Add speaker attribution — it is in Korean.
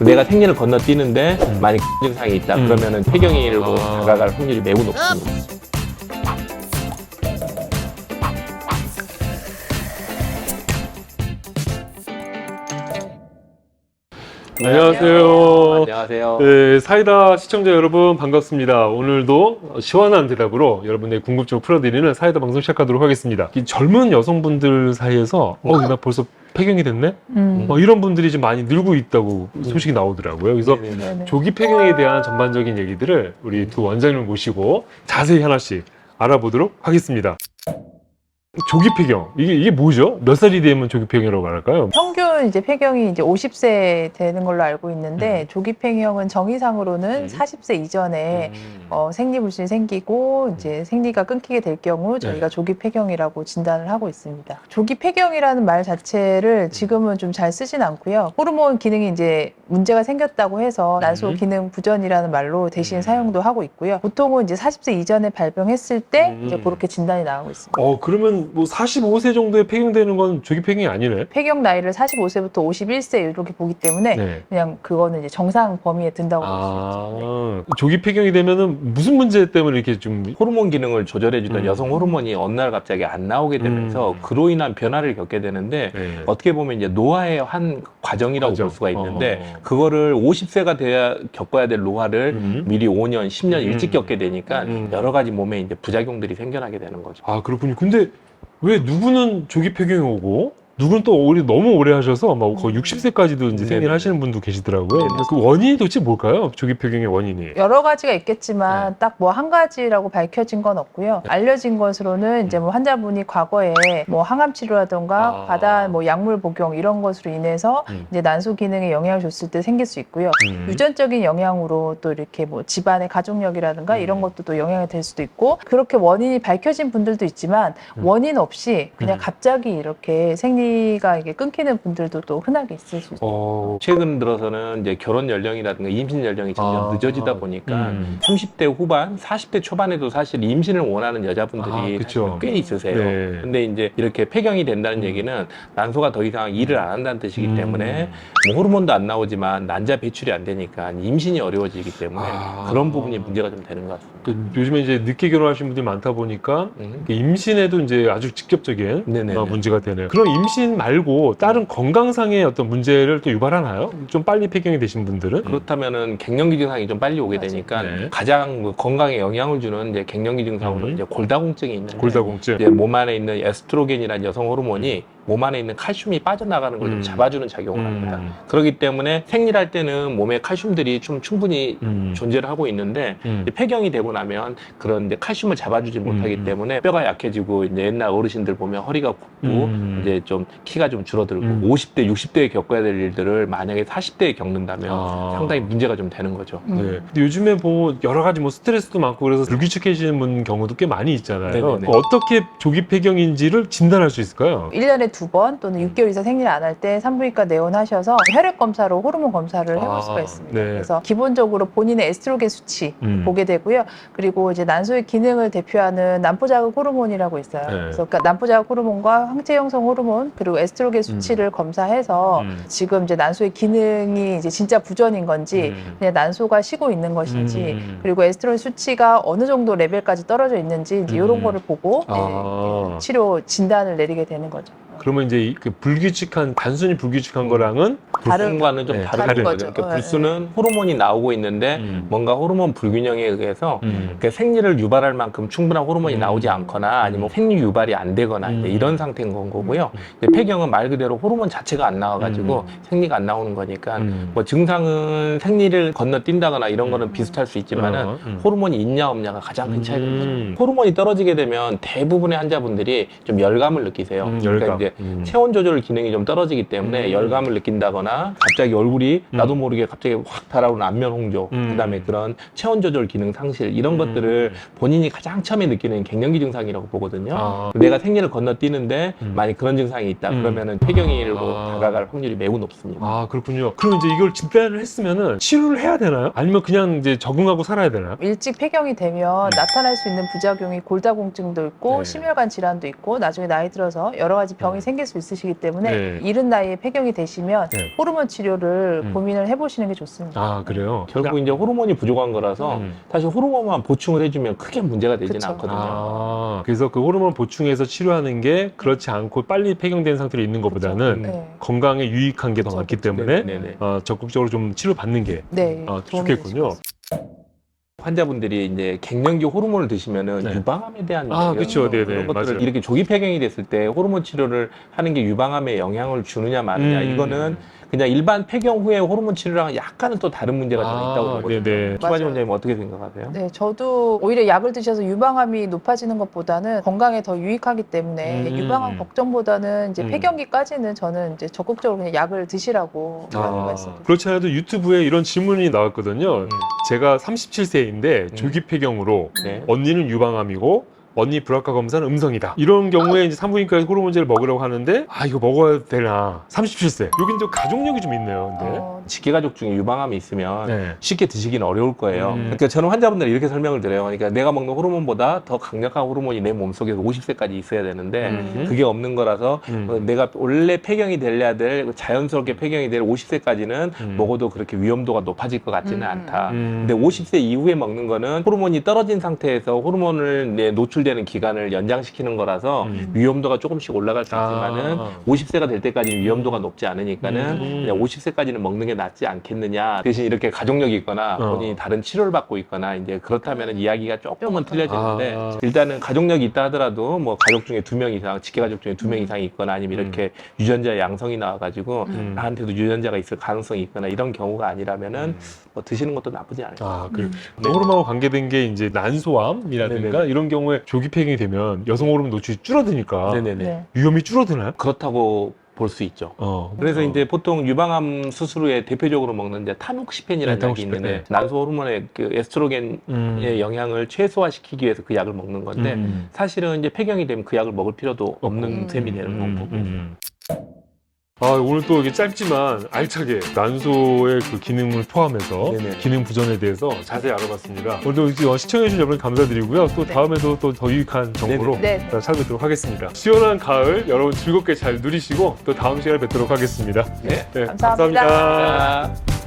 Speaker 1: 내가 생리를 건너뛰는데 만약 증상이 있다
Speaker 2: 음.
Speaker 1: 그러면은 폐경이로
Speaker 2: 아.
Speaker 1: 다가갈 확률이 매우 높습니다.
Speaker 2: 안녕하세요.
Speaker 1: 안녕하세요.
Speaker 2: 네, 사이다 시청자 여러분 반갑습니다. 오늘도 시원한 대답으로 여러분의 궁금증을 풀어드리는 사이다 방송 시작하도록 하겠습니다. 이 젊은 여성분들 사이에서 어, 나 벌써 폐경이 됐네?
Speaker 3: 음.
Speaker 2: 어, 이런 분들이 좀 많이 늘고 있다고 소식이 나오더라고요. 그래서
Speaker 1: 네네네.
Speaker 3: 네네.
Speaker 2: 조기 폐경에 대한 전반적인 얘기들을 우리 두 원장님을 모시고 자세히 하나씩 알아보도록 하겠습니다. 조기 폐경 이게 이게 뭐죠? 몇 살이 되면 조기 폐경이라고 말할까요?
Speaker 3: 평균 이제 폐경이 이제 50세 되는 걸로 알고 있는데 조기 폐경은 정의상으로는
Speaker 2: 음.
Speaker 3: 40세 이전에
Speaker 2: 음.
Speaker 3: 어, 생리불순이 생기고 이제 생리가 끊기게 될 경우 저희가
Speaker 2: 네.
Speaker 3: 조기 폐경이라고 진단을 하고 있습니다. 조기 폐경이라는 말 자체를 지금은 좀 잘 쓰진 않고요. 호르몬 기능이 이제 문제가 생겼다고 해서 난소
Speaker 2: 음.
Speaker 3: 기능 부전이라는 말로 대신
Speaker 2: 음.
Speaker 3: 사용도 하고 있고요. 보통은 이제 40세 이전에 발병했을 때
Speaker 2: 음.
Speaker 3: 이제 그렇게 진단이 나오고 있습니다.
Speaker 2: 어 그러면 뭐 45세 정도에 폐경되는 건 조기 폐경이 아니네.
Speaker 3: 폐경 나이를 45세부터 51세 이렇게 보기 때문에
Speaker 2: 네.
Speaker 3: 그냥 그거는 이제 정상 범위에 든다고 볼 수 있죠.
Speaker 2: 아 조기 폐경이 되면은 무슨 문제 때문에 이렇게 좀
Speaker 1: 호르몬 기능을 조절해주던
Speaker 2: 음.
Speaker 1: 여성 호르몬이 어느 날 갑자기 안 나오게 되면서
Speaker 2: 음.
Speaker 1: 그로 인한 변화를 겪게 되는데
Speaker 2: 네.
Speaker 1: 어떻게 보면 이제 노화의 한 과정이라고
Speaker 2: 과정.
Speaker 1: 볼 수가 있는데
Speaker 2: 어.
Speaker 1: 그거를 50세가 돼야 겪어야 될 노화를
Speaker 2: 음.
Speaker 1: 미리 5년, 10년
Speaker 2: 음.
Speaker 1: 일찍 겪게 되니까
Speaker 2: 음.
Speaker 1: 여러 가지 몸에 이제 부작용들이 생겨나게 되는 거죠.
Speaker 2: 아 그렇군요. 근데 왜 누구는 조기 폐경이 오고 누구는 또 오래 너무 오래 하셔서 막 거의 60세까지도 이제
Speaker 1: 네네.
Speaker 2: 생일 하시는 분도 계시더라고요.
Speaker 1: 네네.
Speaker 2: 그 원인이 도대체 뭘까요? 조기 폐경의 원인이.
Speaker 3: 여러 가지가 있겠지만
Speaker 2: 네.
Speaker 3: 딱뭐 한 가지라고 밝혀진 건 없고요. 알려진 것으로는 이제 뭐 환자분이 과거에 뭐 항암 치료라던가
Speaker 2: 아.
Speaker 3: 과다 뭐 약물 복용 이런 것으로 인해서
Speaker 2: 음.
Speaker 3: 이제 난소 기능에 영향을 줬을 때 생길 수 있고요.
Speaker 2: 음.
Speaker 3: 유전적인 영향으로 또 이렇게 뭐 집안의 가족력이라든가
Speaker 2: 음.
Speaker 3: 이런 것도 또 영향이 될 수도 있고 그렇게 원인이 밝혀진 분들도 있지만
Speaker 2: 음.
Speaker 3: 원인 없이 그냥
Speaker 2: 음.
Speaker 3: 갑자기 이렇게 생리 가 이게 끊기는 분들도 또 흔하게 있을 수 있어요.
Speaker 2: 어.
Speaker 1: 최근 들어서는 이제 결혼 연령이라든가 임신 연령이 점점
Speaker 2: 아.
Speaker 1: 늦어지다 보니까
Speaker 2: 음.
Speaker 1: 30대 후반, 40대 초반에도 사실 임신을 원하는 여자분들이
Speaker 2: 아, 그쵸.
Speaker 1: 꽤 있으세요.
Speaker 2: 네.
Speaker 1: 근데 이제 이렇게 폐경이 된다는
Speaker 2: 음.
Speaker 1: 얘기는 난소가 더 이상 일을 안 한다는 뜻이기
Speaker 2: 음.
Speaker 1: 때문에 뭐 호르몬도 안 나오지만 난자 배출이 안 되니까 임신이 어려워지기 때문에
Speaker 2: 아.
Speaker 1: 그런 부분이 문제가 좀 되는 것 같습니다.
Speaker 2: 그 요즘에 이제 늦게 결혼하신 분들이 많다 보니까
Speaker 1: 음.
Speaker 2: 그 임신에도 이제 아주 직접적인
Speaker 1: 네네네.
Speaker 2: 어, 문제가 되네요. 그럼 임신 말고 다른 건강상의 어떤 문제를 또 유발하나요? 좀 빨리 폐경이 되신 분들은?
Speaker 1: 그렇다면은 갱년기 증상이 좀 빨리 오게
Speaker 3: 맞아요.
Speaker 1: 되니까
Speaker 2: 네.
Speaker 1: 가장 그 건강에 영향을 주는 이제 갱년기 증상으로
Speaker 2: 음.
Speaker 1: 이제 골다공증이 있는데
Speaker 2: 골다공증.
Speaker 1: 이제 몸 안에 있는 에스트로겐이라는 여성 호르몬이 몸 안에 있는 칼슘이 빠져나가는 걸좀
Speaker 2: 음.
Speaker 1: 잡아주는 작용을 합니다.
Speaker 2: 음.
Speaker 1: 그렇기 때문에 생리할 때는 몸에 칼슘들이 좀 충분히
Speaker 2: 음.
Speaker 1: 존재를 하고 있는데
Speaker 2: 음.
Speaker 1: 폐경이 되고 나면 그런 이제 칼슘을 잡아주지 못하기
Speaker 2: 음.
Speaker 1: 때문에 뼈가 약해지고 이제 옛날 어르신들 보면 허리가 굽고
Speaker 2: 음.
Speaker 1: 이제 좀 키가 좀 줄어들고
Speaker 2: 음.
Speaker 1: 50대, 60대에 겪어야 될 일들을 만약에 40대에 겪는다면
Speaker 2: 아.
Speaker 1: 상당히 문제가 좀 되는 거죠.
Speaker 3: 음.
Speaker 2: 네. 근데 요즘에 뭐 여러 가지 뭐 스트레스도 많고 그래서 불규칙해지는 분 경우도 꽤 많이 있잖아요.
Speaker 1: 네네네.
Speaker 2: 그 어떻게 조기 폐경인지를 진단할 수 있을까요?
Speaker 3: 1년에 두 번 또는 6개월 이상 생리를 안 할 때 산부인과 내원하셔서 혈액 검사로 호르몬 검사를 해볼
Speaker 2: 아,
Speaker 3: 수가 있습니다.
Speaker 2: 네.
Speaker 3: 그래서 기본적으로 본인의 에스트로겐 수치
Speaker 2: 음.
Speaker 3: 보게 되고요. 그리고 이제 난소의 기능을 대표하는 난포자극 호르몬이라고 있어요.
Speaker 2: 네.
Speaker 3: 그래서 그러니까 난포자극 호르몬과 황체 형성 호르몬 그리고 에스트로겐 수치를 검사해서
Speaker 2: 음.
Speaker 3: 지금 이제 난소의 기능이 이제 진짜 부전인 건지
Speaker 2: 음.
Speaker 3: 그냥 난소가 쉬고 있는 것인지
Speaker 2: 음.
Speaker 3: 그리고 에스트로겐 수치가 어느 정도 레벨까지 떨어져 있는지 이제 이런
Speaker 2: 음.
Speaker 3: 거를 보고
Speaker 2: 아.
Speaker 3: 예, 치료 진단을 내리게 되는 거죠.
Speaker 2: 그러면 이제 이- 그 불규칙한 단순히 불규칙한 거랑은
Speaker 3: 다른
Speaker 1: 불순과는 좀
Speaker 2: 네,
Speaker 1: 다른,
Speaker 2: 다른
Speaker 1: 거죠.
Speaker 3: 거죠.
Speaker 1: 그러니까
Speaker 3: 네,
Speaker 1: 불순은 호르몬이 나오고 있는데
Speaker 2: 음.
Speaker 1: 뭔가 호르몬 불균형에 의해서
Speaker 2: 음.
Speaker 1: 그 생리를 유발할 만큼 충분한 호르몬이
Speaker 2: 음.
Speaker 1: 나오지 않거나 아니면 생리 유발이 안 되거나 이제
Speaker 2: 음.
Speaker 1: 이런 상태인 건 거고요.
Speaker 2: 음.
Speaker 1: 이제 폐경은 말 그대로 호르몬 자체가 안 나와가지고
Speaker 2: 음.
Speaker 1: 생리가 안 나오는 거니까
Speaker 2: 음.
Speaker 1: 뭐 증상은 생리를 건너뛴다거나 이런 거는
Speaker 3: 음.
Speaker 1: 비슷할 수 있지만은
Speaker 2: 어, 음.
Speaker 1: 호르몬이 있냐 없냐가 가장 큰 차이가
Speaker 2: 음.
Speaker 1: 호르몬이 떨어지게 되면 대부분의 환자분들이 좀 열감을 느끼세요.
Speaker 2: 음,
Speaker 1: 그러니까
Speaker 2: 열감.
Speaker 1: 이제
Speaker 2: 음.
Speaker 1: 체온 조절 기능이 좀 떨어지기 때문에
Speaker 2: 음.
Speaker 1: 열감을 느낀다거나 갑자기 얼굴이
Speaker 2: 음.
Speaker 1: 나도 모르게 갑자기 확 달아오르는 안면 홍조,
Speaker 2: 음.
Speaker 1: 그다음에 그런 체온 조절 기능 상실 이런
Speaker 2: 음.
Speaker 1: 것들을 본인이 가장 처음에 느끼는 갱년기 증상이라고 보거든요.
Speaker 2: 아.
Speaker 1: 내가 생리를 건너뛰는데
Speaker 2: 음.
Speaker 1: 만약 그런 증상이 있다
Speaker 2: 음.
Speaker 1: 그러면은 폐경이로
Speaker 2: 아.
Speaker 1: 다가갈 확률이 매우 높습니다.
Speaker 2: 아 그렇군요. 그럼 이제 이걸 진단을 했으면은 치료를 해야 되나요? 아니면 그냥 이제 적응하고 살아야 되나요?
Speaker 3: 일찍 폐경이 되면 나타날 수 있는 부작용이 골다공증도 있고
Speaker 2: 네.
Speaker 3: 심혈관 질환도 있고 나중에 나이 들어서 여러 가지 병이 폐경이 생길 수 있으시기 때문에
Speaker 2: 네.
Speaker 3: 이른 나이에 폐경이 되시면
Speaker 2: 네.
Speaker 3: 호르몬 치료를
Speaker 2: 음.
Speaker 3: 고민을 해보시는 게 좋습니다.
Speaker 2: 아 그래요.
Speaker 1: 결국 이제 호르몬이 부족한 거라서
Speaker 2: 음.
Speaker 1: 사실 호르몬만 보충을 해주면 크게 문제가 되지는
Speaker 3: 그쵸.
Speaker 1: 않거든요.
Speaker 2: 아, 그래서 그 호르몬 보충해서 치료하는 게 그렇지 않고 빨리 폐경된 상태로 있는 것보다는.
Speaker 3: 네.
Speaker 2: 건강에 유익한 게 더 많기. 때문에
Speaker 1: 네네.
Speaker 2: 어, 적극적으로 좀 치료 받는 게
Speaker 3: 네,
Speaker 2: 아,
Speaker 3: 도움이
Speaker 2: 좋겠군요.
Speaker 1: 환자분들이 이제 갱년기 호르몬을 드시면은
Speaker 2: 네.
Speaker 1: 유방암에 대한
Speaker 2: 아, 그쵸. 네네.
Speaker 1: 그런 것들을
Speaker 2: 맞아요.
Speaker 1: 이렇게 조기 폐경이 됐을 때 호르몬 치료를 하는 게 유방암에 영향을 주느냐 마느냐
Speaker 2: 음.
Speaker 1: 이거는 그냥 일반 폐경 후에 호르몬 치료랑 약간은 또 다른 문제가 좀
Speaker 2: 아,
Speaker 1: 있다고 보거든요.
Speaker 2: 네네.
Speaker 1: 추가지
Speaker 3: 맞아요.
Speaker 1: 원장님 어떻게 생각하세요?
Speaker 3: 네, 저도 오히려 약을 드셔서 유방암이 높아지는 것보다는 건강에 더 유익하기 때문에
Speaker 2: 음.
Speaker 3: 유방암 걱정보다는 이제
Speaker 2: 음.
Speaker 3: 폐경기까지는 저는 이제 적극적으로 그냥 약을 드시라고
Speaker 2: 아,
Speaker 3: 말씀드립니다.
Speaker 2: 그렇지 않아도 유튜브에 이런 질문이 나왔거든요.
Speaker 1: 음.
Speaker 2: 제가 37세인데
Speaker 1: 음.
Speaker 2: 조기 폐경으로
Speaker 1: 네.
Speaker 2: 언니는 유방암이고 언니 브라카 검사는 음성이다. 이런 경우에 이제 산부인과 호르몬제를 먹으라고 하는데 아 이거 먹어야 되나? 37세. 여긴 좀 가족력이 좀 있네요. 근데.
Speaker 3: 어,
Speaker 1: 직계가족 중에 유방암이 있으면
Speaker 2: 네.
Speaker 1: 쉽게 드시기는 어려울 거예요.
Speaker 2: 음.
Speaker 1: 그러니까 저는 환자분들 이렇게 설명을 드려요. 그러니까 내가 먹는 호르몬보다 더 강력한 호르몬이 내 몸속에서 50세까지 있어야 되는데
Speaker 2: 음.
Speaker 1: 그게 없는 거라서
Speaker 2: 음.
Speaker 1: 어, 내가 원래 폐경이 될래야 될 자연스럽게 폐경이 될 50세까지는
Speaker 2: 음.
Speaker 1: 먹어도 그렇게 위험도가 높아질 것 같지는
Speaker 3: 음.
Speaker 1: 않다.
Speaker 2: 음.
Speaker 1: 근데 50세 이후에 먹는 거는 호르몬이 떨어진 상태에서 호르몬을 내 노출 되는 기간을 연장시키는 거라서
Speaker 2: 음.
Speaker 1: 위험도가 조금씩 올라갈 수 있지만은
Speaker 2: 아.
Speaker 1: 50세가 될 때까지는 위험도가 높지 않으니까는
Speaker 2: 음.
Speaker 1: 그냥 50세까지는 먹는 게 낫지 않겠느냐. 대신 이렇게 가족력이 있거나
Speaker 2: 어.
Speaker 1: 본인이 다른 치료를 받고 있거나 이제 그렇다면 이야기가 조금은 틀려지는데
Speaker 2: 아.
Speaker 1: 일단은 가족력이 있다 하더라도 뭐 가족 중에 두 명 이상, 직계 가족 중에 두명
Speaker 3: 음.
Speaker 1: 이상 이 있거나 아니면 이렇게 유전자 양성이 나와가지고
Speaker 2: 음.
Speaker 1: 나한테도 유전자가 있을 가능성이 있거나 이런 경우가 아니라면은
Speaker 2: 음.
Speaker 1: 뭐 드시는 것도 나쁘지 않아요.
Speaker 2: 아, 그래.
Speaker 3: 음.
Speaker 1: 네.
Speaker 2: 호르몬하고 관계된 게 이제 난소암이라든가
Speaker 1: 네네.
Speaker 2: 이런 경우에 조기 폐경이 되면 여성 호르몬 노출이 줄어드니까
Speaker 1: 네네네.
Speaker 3: 네.
Speaker 2: 위험이 줄어드나요?
Speaker 1: 그렇다고 볼 수 있죠.
Speaker 2: 어.
Speaker 1: 그래서
Speaker 2: 어.
Speaker 1: 이제 보통 유방암 수술 후에 대표적으로 먹는 이제 타목시펜이라는
Speaker 2: 네,
Speaker 1: 약이
Speaker 2: 타목시펜,
Speaker 1: 있는데
Speaker 2: 네.
Speaker 1: 난소 호르몬의 그 에스트로겐의
Speaker 2: 음.
Speaker 1: 영향을 최소화시키기 위해서 그 약을 먹는 건데
Speaker 2: 음.
Speaker 1: 사실은 이제 폐경이 되면 그 약을 먹을 필요도 없는
Speaker 3: 음.
Speaker 1: 셈이 되는
Speaker 2: 음,
Speaker 1: 거고.
Speaker 2: 음. 아, 오늘 또 이게 짧지만 알차게 난소의 그 기능을 포함해서
Speaker 1: 네네.
Speaker 2: 기능 부전에 대해서 자세히 알아봤습니다. 오늘도 시청해주신 여러분 감사드리고요. 또
Speaker 3: 네.
Speaker 2: 다음에도 또 더 유익한 정보로
Speaker 3: 네.
Speaker 2: 찾아뵙도록 하겠습니다. 시원한 가을 여러분 즐겁게 잘 누리시고 또 다음 시간에 뵙도록 하겠습니다.
Speaker 1: 네.
Speaker 2: 네,
Speaker 3: 감사합니다.
Speaker 2: 감사합니다.
Speaker 1: 자,